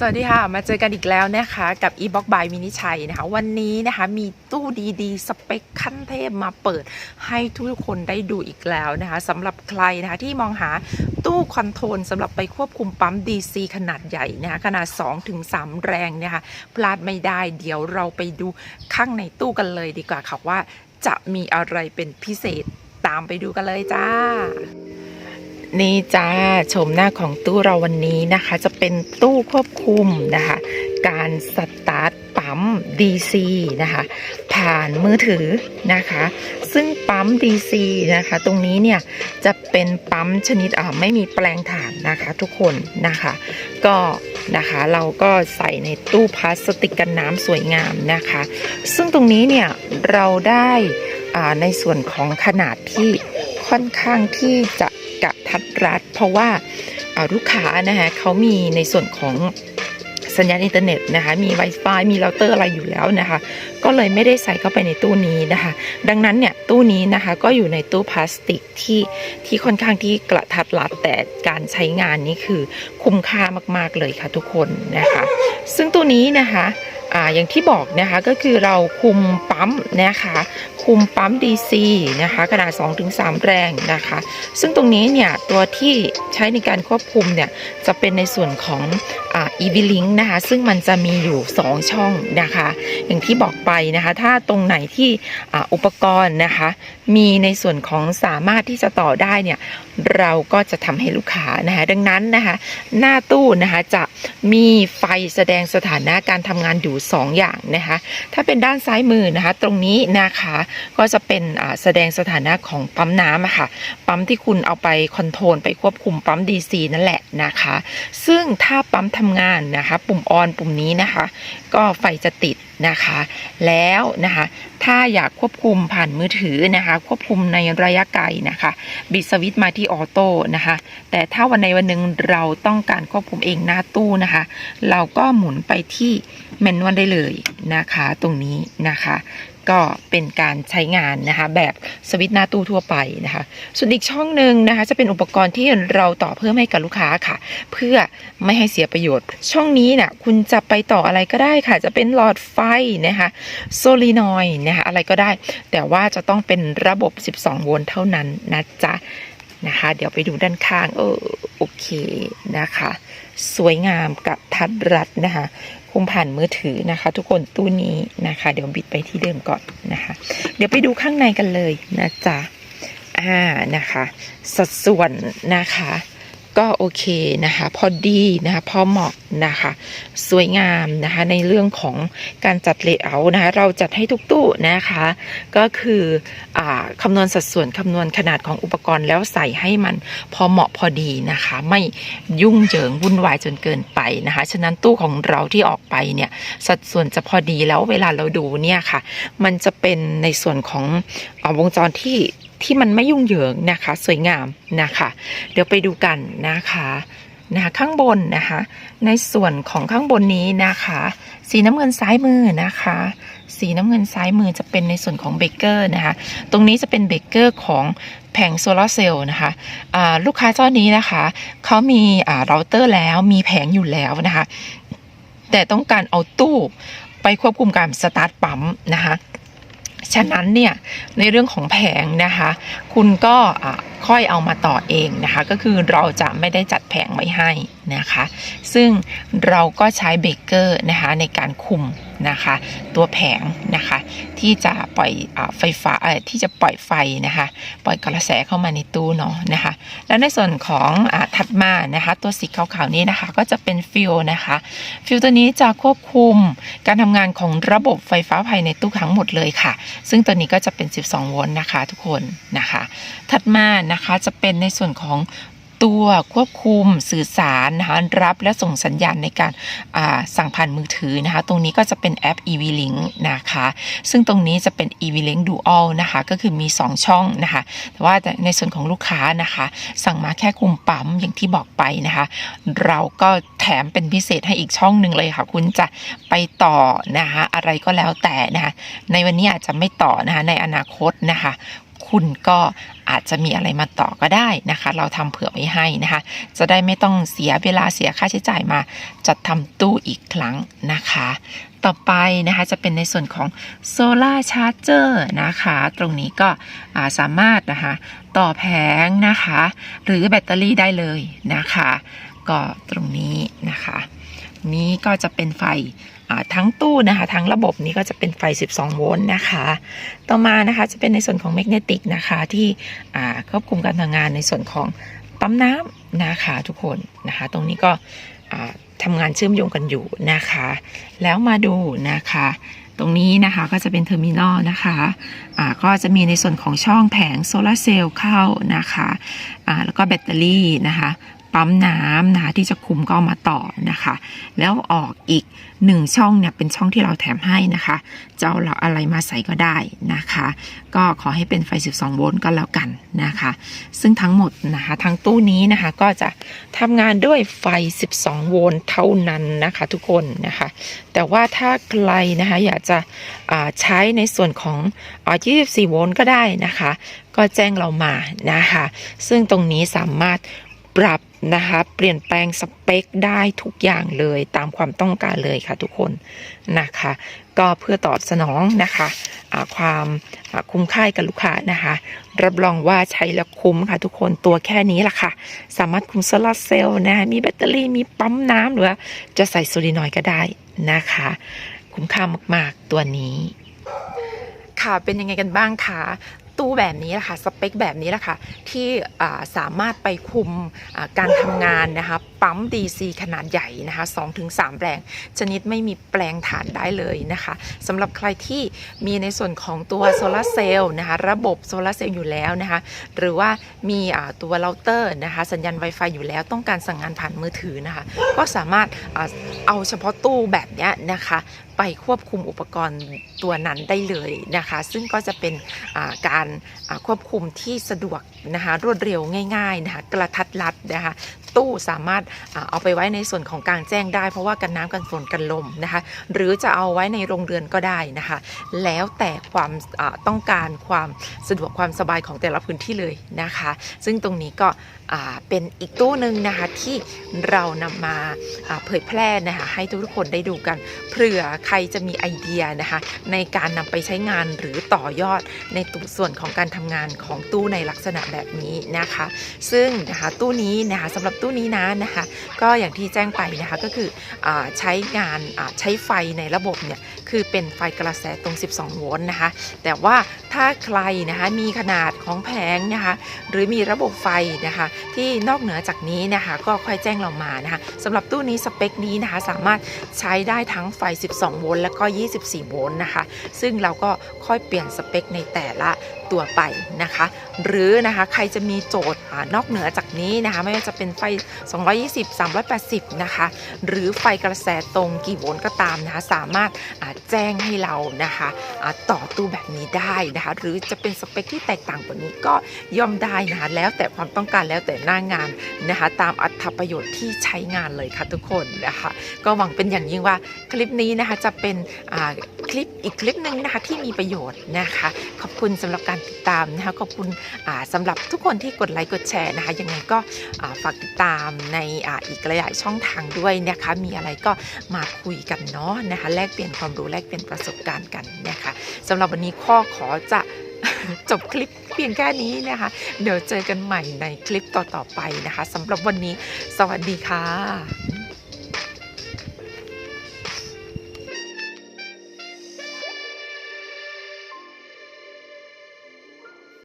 สวัสดีค่ะ มาเจอกันอีกแล้วนะคะกับ e-box by มินิชัยนะคะ วันนี้นะคะมีตู้ดีๆ สเปคขั้นเทพมาเปิดให้ทุกคนได้ดูอีกแล้วนะคะสำหรับใครนะคะที่มองหาตู้คอนโทรลสำหรับไปควบคุมปั๊ม DC ขนาดใหญ่นะคะขนาด 2-3 แรงนะคะพลาดไม่ได้เดี๋ยวเราไปดูข้างในตู้กันเลยดีกว่าค่ะว่าจะมีอะไรเป็นพิเศษตามไปดูกันเลยจ้า นี่จ้าชมหน้าของตู้เราวันนี้นะคะ จะเป็นตู้ควบคุมนะคะ การสตาร์ทปั๊ม DC นะคะ ผ่านมือถือนะคะ ซึ่งปั๊ม DC นะคะ ตรงนี้เนี่ยจะเป็นปั๊มชนิดอ่าไม่มีแปลงถ่านนะคะทุกคนนะคะ ก็นะคะเราก็ใส่ในตู้พลาสติกกันน้ำสวยงามนะคะ ซึ่งตรงนี้เนี่ยเราได้อ่าในส่วนของขนาดที่ค่อนข้างที่จะ กระทัดรัด เพราะว่าลูกค้านะคะเขามีในส่วนของสัญญาณอินเทอร์เน็ตนะคะ มี Wi-Fi มีเราเตอร์อะไรอยู่แล้วนะคะ ก็เลยไม่ได้ใส่เข้าไปในตู้นี้นะคะ ดังนั้นเนี่ยตู้นี้นะคะก็อยู่ในตู้พลาสติกที่ที่ค่อนข้างที่กระทัดรัดแต่การใช้งานนี่คือคุ้มค่ามากๆเลยค่ะทุกคนนะคะ ซึ่งตัวนี้นะคะ อ่าอย่างที่บอกนะคะก็คือเราคุมปั๊มนะคะคุมปั๊ม DC นะคะขนาด 2-3 แรงนะคะ ซึ่งตรงนี้เนี่ยตัวที่ใช้ในการควบคุมเนี่ยจะเป็นในส่วนของอ่า EV Link นะคะซึ่งมันจะมีอยู่ 2 ช่องนะคะ อย่างที่บอกไปนะคะ ถ้าตรงไหนที่อ่าอุปกรณ์นะคะ มีในส่วนของสามารถที่จะต่อได้เนี่ยเราก็จะทำให้ลูกค้านะคะดังนั้นนะคะหน้าตู้นะคะจะมีไฟแสดงสถานะการทำงานอยู่2 อย่างนะคะ ถ้าเป็นด้านซ้ายมือนะคะ ตรงนี้นะคะก็จะเป็นแสดงสถานะของปั๊มน้ำอะค่ะ ปั๊มที่คุณเอาไปคอนโทรลไปควบคุมปั๊ม DC นั่นแหละนะคะ ซึ่งถ้าปั๊มทำงานนะคะ ปุ่มออนปุ่มนี้นะคะ ก็ไฟจะติดนะคะ แล้วนะคะถ้าอยากควบคุมผ่านมือถือนะคะ ควบคุมในระยะไกลนะคะ บิดสวิตช์มาที่ออโต้นะคะ แต่ถ้าวันในวันหนึ่งเราต้องการควบคุมเองหน้าตู้นะคะ เราก็หมุนไปที่แมนนวลได้เลยนะคะ ตรงนี้นะคะ ก็เป็นการใช้งานนะคะแบบสวิตช์หน้าตู้ทั่วไปนะคะ ส่วนอีกช่องหนึ่งนะคะจะเป็นอุปกรณ์ที่เราต่อเพิ่มให้กับลูกค้าค่ะ เพื่อไม่ให้เสียประโยชน์ ช่องนี้นะ่ะคุณจะไปต่ออะไรก็ได้ค่ะ จะเป็นหลอดไฟนะคะโซลีนอยนะคะอะไรก็ได้ แต่ว่าจะต้องเป็นระบบ 12 โวลต์เท่านั้นนะจ๊ะ นะคะ เดี๋ยวไปดูด้านข้าง เออโอเคนะคะ สวยงามกับทัดรัดนะคะคุมผ่านมือถือนะคะ ทุกคนตู้นี้นะคะ เดี๋ยวบิดไปที่เดิมก่อนนะคะ เดี๋ยวไปดูข้างในกันเลยนะจ๊ะอ่านะคะ สัดส่วนนะคะ ก็โอเคนะคะ พอดีนะคะ พอเหมาะนะคะ สวยงามนะคะ ในเรื่องของการจัดเลเยอร์นะคะ เราจัดให้ทุกตู้นะคะ ก็คืออคำนวณสัดส่วนคำนวณขนาดของอุปกรณ์แล้วใส่ให้มันพอเหมาะพอดีนะคะ ไม่ยุ่งเหยิงวุ่นวายจนเกินไปนะคะ ฉะนั้นตู้ของเราที่ออกไปเนี่ย สัดส่วนจะพอดีแล้วเวลาเราดูเนี่ยค่ะ มันจะเป็นในส่วนของอวงจรที่ ที่มันไม่ยุ่งเหยิงนะคะ สวยงามนะคะ เดี๋ยวไปดูกันนะคะนะคะข้างบนนะคะ ในส่วนของข้างบนนี้นะคะ สีน้ำเงินซ้ายมือนะคะ สีน้ำเงินซ้ายมือจะเป็นในส่วนของเบเกอร์นะคะ ตรงนี้จะเป็นเบเกอร์ของแผงโซลาเซลล์นะคะลูกค้าเจ้านี้นะคะเขามีเราเตอร์แล้วมีแผงอยู่แล้วนะคะ แต่ต้องการเอาตู้ไปควบคุมการสตาร์ทปั๊มนะคะ ฉะนั้นเนี่ยในเรื่องของแผงนะคะ คุณก็ค่อยเอามาต่อเองนะคะ ก็คือเราจะไม่ได้จัดแผงไว้ให้นะคะ ซึ่งเราก็ใช้เบเกอร์นะคะในการคุม นะคะ ตัวแผงนะคะ ที่จะปล่อยอไฟฟ้าที่จะปล่อยไฟนะคะ ปล่อยกระแสเข้ามาในตู้เนาะนะคะ แล้วในส่วนของอถัดมานะคะ ตัวสีขาวๆนี้นะคะ ก็จะเป็นฟิลนะคะฟิลตัวนี้จะควบคุมการทำงานของระบบไฟฟ้าภายในตู้ทั้งหมดเลยค่ะ ซึ่งตัวนี้ก็จะเป็น 12 โวลต์นะคะ ทุกคนนะคะ ถัดมานะคะจะเป็นในส่วนของ ตัวควบคุมสื่อสารนะคะรับและส่งสัญญาณในการาสั่งผ่านมือถือนะคะ ตรงนี้ก็จะเป็นแอป EV Link นะคะ ซึ่งตรงนี้จะเป็น EV Link Dual นะคะ ก็คือมี 2 ช่องนะคะ แต่ว่าในส่วนของลูกค้านะคะ สั่งมาแค่คุมปั๊มอย่างที่บอกไปนะคะ เราก็แถมเป็นพิเศษให้อีกช่องหนึ่งเลยค่ะ คุณจะไปต่อนะคะ อะไรก็แล้วแต่นะคะ ในวันนี้อาจจะไม่ต่อนะคะ ในอนาคตนะคะ คุณก็อาจจะมีอะไรมาต่อก็ได้นะคะ เราทำเผื่อไว้ให้นะคะ จะได้ไม่ต้องเสียเวลาเสียค่าใช้จ่ายมาจัดทำตู้อีกครั้งนะคะ ต่อไปนะคะจะเป็นในส่วนของโซลาร์ชาร์เจอร์นะคะ ตรงนี้ก็าสามารถนะคะต่อแผงนะคะ หรือแบตเตอรี่ได้เลยนะคะ ก็ตรงนี้นะคะ นี้ก็จะเป็นไฟ ทั้งตู้นะคะทั้งระบบนี้ก็จะเป็นไฟ 12 โวลต์นะคะ ต่อมานะคะจะเป็นในส่วนของแมกเนติกนะคะที่ควบคุมการทำงานในส่วนของปั๊มน้ำนะคะทุกคนนะคะ ตรงนี้ก็ทำงานเชื่อมโยงกันอยู่นะคะ แล้วมาดูนะคะตรงนี้นะคะก็จะเป็นเทอร์มินอลนะคะอ่าก็จะมีในส่วนของช่องแผงโซลาร์เซลล์เข้านะคะอ่าแล้วก็แบตเตอรี่นะคะ ปั๊มน้ำนะคะที่จะคุมก็มาต่อนะคะ แล้วออกอีกหนึ่งช่องเนี่ยเป็นช่องที่เราแถมให้นะคะจะเอาเราอะไรมาใส่ก็ได้นะคะ ก็ขอให้เป็นไฟ 12 โวลต์ก็แล้วกันนะคะ ซึ่งทั้งหมดนะคะทั้งตู้นี้นะคะก็จะทำงานด้วยไฟ 12 โวลต์เท่านั้นนะคะทุกคนนะคะ แต่ว่าถ้าใครนะคะอยากจะใช้ในส่วนของอ่า24 โวลต์ก็ได้นะคะ ก็แจ้งเรามานะคะ ซึ่งตรงนี้สามารถปรับ นะคะ เปลี่ยนแปลงสเปคได้ทุกอย่างเลยตามความต้องการเลยค่ะทุกคนนะคะ ก็เพื่อตอบสนองนะคะอ่าความคุ้มค่ากับลูกค้านะคะ รับรองว่าใช้แล้วคุ้มค่ะทุกคนตัวแค่นี้แหละค่ะ สามารถคุมโซลาเซลล์นะคะมีแบตเตอรี่มีปั๊มน้ำหรือว่าจะใส่โซลินอยก็ได้นะคะ คุ้มค่ามากๆตัวนี้ค่ะเป็นยังไงกันบ้างคะ ตู้แบบนี้แหละค่ะสเปคแบบนี้แหละค่ะที่สามารถไปคุมการทำงานนะคะปั๊ม DC ขนาดใหญ่นะคะ2-3แรงชนิดไม่มีแปลงฐานได้เลยนะคะสำหรับใครที่มีในส่วนของตัวโซลาร์เซลล์นะคะระบบโซลาร์เซลล์อยู่แล้วนะคะหรือว่ามีตัวเราเตอร์นะคะสัญญาณ Wi-Fi อยู่แล้วต้องการสั่งงานผ่านมือถือนะคะก็สามารถเอาเฉพาะตู้แบบนี้นะคะ ไปควบคุมอุปกรณ์ตัวนั้นได้เลยนะคะ ซึ่งก็จะเป็นาการาควบคุมที่สะดวกนะคะรวดเร็วง่ายๆนะคะกระทัดรัดนะคะ ตู้สามารถเอาไปไว้ในส่วนของกลางแจ้งได้ เพราะว่ากันน้ำกันฝนกันลมนะคะ หรือจะเอาไว้ในโรงเรือนก็ได้นะคะ แล้วแต่ความต้องการความสะดวกความสบายของแต่ละพื้นที่เลยนะคะ ซึ่งตรงนี้ก็เป็นอีกตู้หนึ่งนะคะที่เรานำมาเผยแพร่นะคะให้ทุกคนได้ดูกันเผื่อใครจะมีไอเดียนะคะในการนำไปใช้งานหรือต่อยอดในตัวส่วนของการทำงานของตู้ในลักษณะแบบนี้นะคะ ซึ่งนะคะตู้นี้นะคะสำหรับตู้นี้นะนะคะ ก็อย่างที่แจ้งไปนะคะก็คืออใช้งานใช้ไฟในระบบเนี่ยคือเป็นไฟกระแสตรง 12 โวลต์นะคะ แต่ว่าถ้าใครนะคะมีขนาดของแผงนะคะหรือมีระบบไฟนะคะที่นอกเหนือจากนี้นะคะก็ค่อยแจ้งเรามานะคะสำหรับตู้นี้สเปคนี้นะคะสามารถใช้ได้ทั้งไฟ 12 โวลต์แล้วก็ 24 โวลต์นะคะ ซึ่งเราก็ค่อยเปลี่ยนสเปคในแต่ละ ตัวไปนะคะ หรือนะคะใครจะมีโจทย์อ่านอกเหนือจากนี้นะคะ ไม่ว่าจะเป็นไฟ 220 380 นะคะ หรือไฟกระแสตรงกี่โวลต์ก็ตามนะคะ สามารถแจ้งให้เรานะคะต่อตู้แบบนี้ได้นะคะ หรือจะเป็นสเปคที่แตกต่างกว่านี้ก็ย่อมได้นะคะแล้วแต่ความต้องการแล้วแต่หน้างานนะคะ ตามอัตประโยชน์ที่ใช้งานเลยค่ะทุกคนนะคะ ก็หวังเป็นอย่างยิ่งว่าคลิปนี้นะคะจะเป็นคลิปอีกคลิปหนึ่งนะคะที่มีประโยชน์นะคะ ขอบคุณสำหรับการติดตามนะคะขอบคุณอ่าสำหรับทุกคนที่กดไลค์กดแชร์นะคะยังไงก็ฝากติดตามในอีกหลายๆช่องทางด้วยนะคะมีอะไรก็มาคุยกันเนาะนะคะแลกเปลี่ยนความรู้แลกเปลี่ยนประสบการณ์กันนะคะสำหรับวันนี้ข้อขอจะจบคลิปเพียงแค่นี้นะคะ เดี๋ยวเจอกันใหม่ในคลิปต่อๆไปนะคะสำหรับวันนี้ สวัสดีค่ะ